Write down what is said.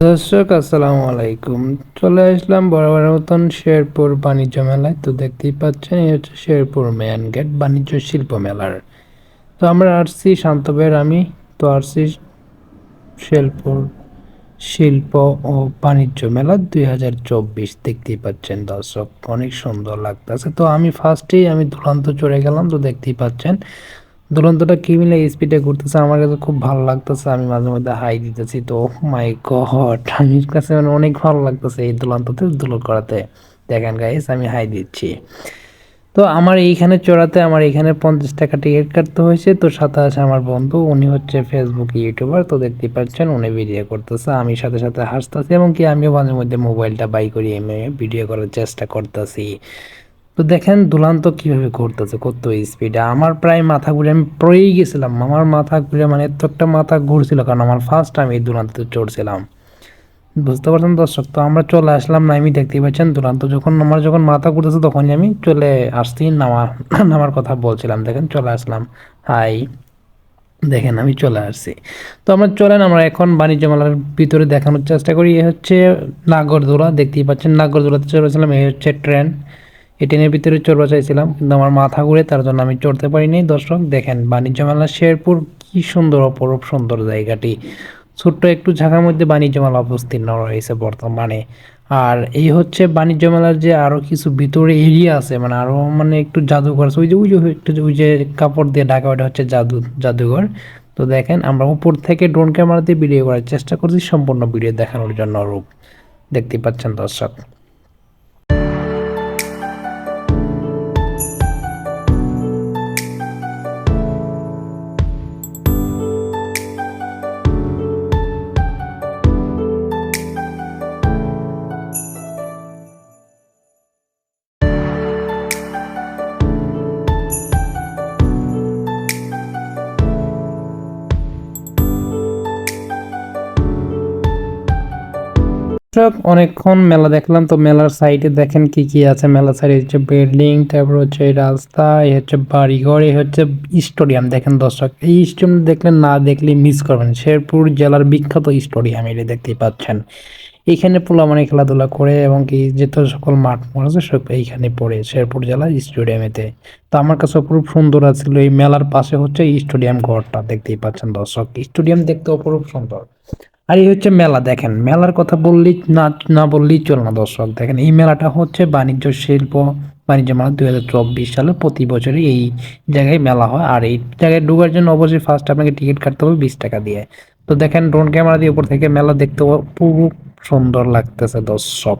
দর্শক, আসসালামু আলাইকুম। চলে আসলাম বরাবর মতন শেরপুর বাণিজ্য মেলায়। তো দেখতেই পাচ্ছেন, এই হচ্ছে শেরপুর মেন গেট বাণিজ্য শিল্প মেলার। তো আমরা আসছি শান্তবের আমি। তো আসছি শেরপুর শিল্প ও বাণিজ্য মেলা দুই হাজার চব্বিশ। দেখতেই পাচ্ছেন দর্শক, অনেক সুন্দর লাগতেছে। তো আমি ফার্স্টেই আমি দুরন্ত চড়ে গেলাম। তো দেখতেই পাচ্ছেন দুরন্তটা কি মিলে স্পিডে ঘুরতেছে? আমার কাছে খুব ভালো লাগতেছে। আমি মাঝে মধ্যে হাই দিতেছি। তো মাই গড আমি কাছে মানে অনেক ভালো লাগতেছে এই দুরন্ততে দুলো করাতে। দেখেন গাইস আমি হাই দিচ্ছি। তো আমার এইখানে চড়াতে আমার এখানে পঞ্চাশ টাকা টিকিট কাটতে হয়েছে। তো সাথে আছে আমার বন্ধু। উনি হচ্ছে ফেসবুক ইউটিউবার তো দেখতে পাচ্ছেন, উনি ভিডিও করতেছে। আমি সাথে সাথে হাসতেছি এবং কি আমিও মাঝে মধ্যে মোবাইলটা বাই করি, এমনি ভিডিও করার চেষ্টা করতেছি। তো দেখেন দুলান্ত কীভাবে ঘুরতেছে, কত স্পিডে আমার প্রায় মাথা ঘুরে আমি পড়েই গেছিলাম। আমার মাথা ঘুরে মানে এত একটা মাথা ঘুরছিল, কারণ আমার ফার্স্ট আমি এই দুলান্ততে চড়ছিলাম। বুঝতে পারছেন দর্শক? তো আমরা চলে আসলাম না আমি দেখতেই পাচ্ছেন দুরান্ত যখন, আমার যখন মাথা ঘুরতেছে তখনই আমি চলে আসছি, নামা, নামার কথা বলছিলাম। দেখেন চলে আসলাম। হাই দেখেন আমি চলে আসছি। তো আমরা চলেন, আমরা এখন বাণিজ্য মেলার ভিতরে দেখানোর চেষ্টা করি। এ হচ্ছে নাগরদোলা, দেখতেই পাচ্ছেন নাগরদোলাতে চলেছিলাম এই হচ্ছে ট্রেন এই ট্রেনের ভিতরে চড়বা চাইছিলাম, কিন্তু আমার মাথা ঘুরে তার জন্য আমি চড়তে পারিনি। দর্শক, দেখেন, বাণিজ্য মেলা শেরপুর কি সুন্দর অপরূপ সুন্দর জায়গাটি। ছোট্ট একটু ঝাঁকার মধ্যে বাণিজ্য মেলা অবস্তীর্ণ রয়েছে বর্তমানে। আর এই হচ্ছে বাণিজ্য মেলার যে আরও কিছু ভিতরে এরিয়া আছে মানে আরও মানে একটু জাদুঘর আছে। ওই যে ওই যে, একটু ওই যে কাপড় দিয়ে ঢাকা ওটা হচ্ছে জাদু, জাদুঘর। তো দেখেন, আমরা উপর থেকে ড্রোন ক্যামেরা দিয়ে ভিডিও করার চেষ্টা করছি সম্পূর্ণ ভিডিও দেখানোর জন্য রূপ। দেখতে পাচ্ছেন দর্শক। দর্শক অনেকক্ষণ মেলা দেখলাম, তো মেলার সাইডে দেখেন কি কি আছে। মেলার সাইডে হচ্ছে বিল্ডিং, তারপর হচ্ছে রাস্তা, এই হচ্ছে বাড়িঘর, এই হচ্ছে স্টেডিয়াম। দেখেন দর্শক, এই স্টেডিয়াম দেখলে না দেখলে মিস করবেন। শেরপুর জেলার বিখ্যাত স্টেডিয়াম এটা দেখতেই পাচ্ছেন। এখানে পোলা মানে খেলাধুলা করে এবং কি যেত সকল মাঠ আছে, সব এইখানে পড়ে শেরপুর জেলার স্টেডিয়ামেতে তো আমার কাছে অপরূপ সুন্দর আছিল এই মেলার পাশে হচ্ছে স্টেডিয়াম ঘরটা, দেখতেই পাচ্ছেন দর্শক। স্টেডিয়াম দেখতে অপরূপ সুন্দর। আর এই হচ্ছে মেলা, দেখেন। মেলার কথা বললি না না বললেই চল না, দর্শক। দেখেন, এই মেলাটা হচ্ছে বাণিজ্য শিল্প, বাণিজ্য মেলা দুই হাজার চব্বিশ সালে প্রতি বছরই এই জায়গায় মেলা হয়। আর এই জায়গায় ঢুকার জন্য অবশ্যই ফার্স্ট আপনাকে টিকিট কাটতে হবে বিশ টাকা দিয়ে। তো দেখেন ড্রোন ক্যামেরা দিয়ে উপর থেকে মেলা দেখতে খুব সুন্দর লাগতেছে, দর্শক।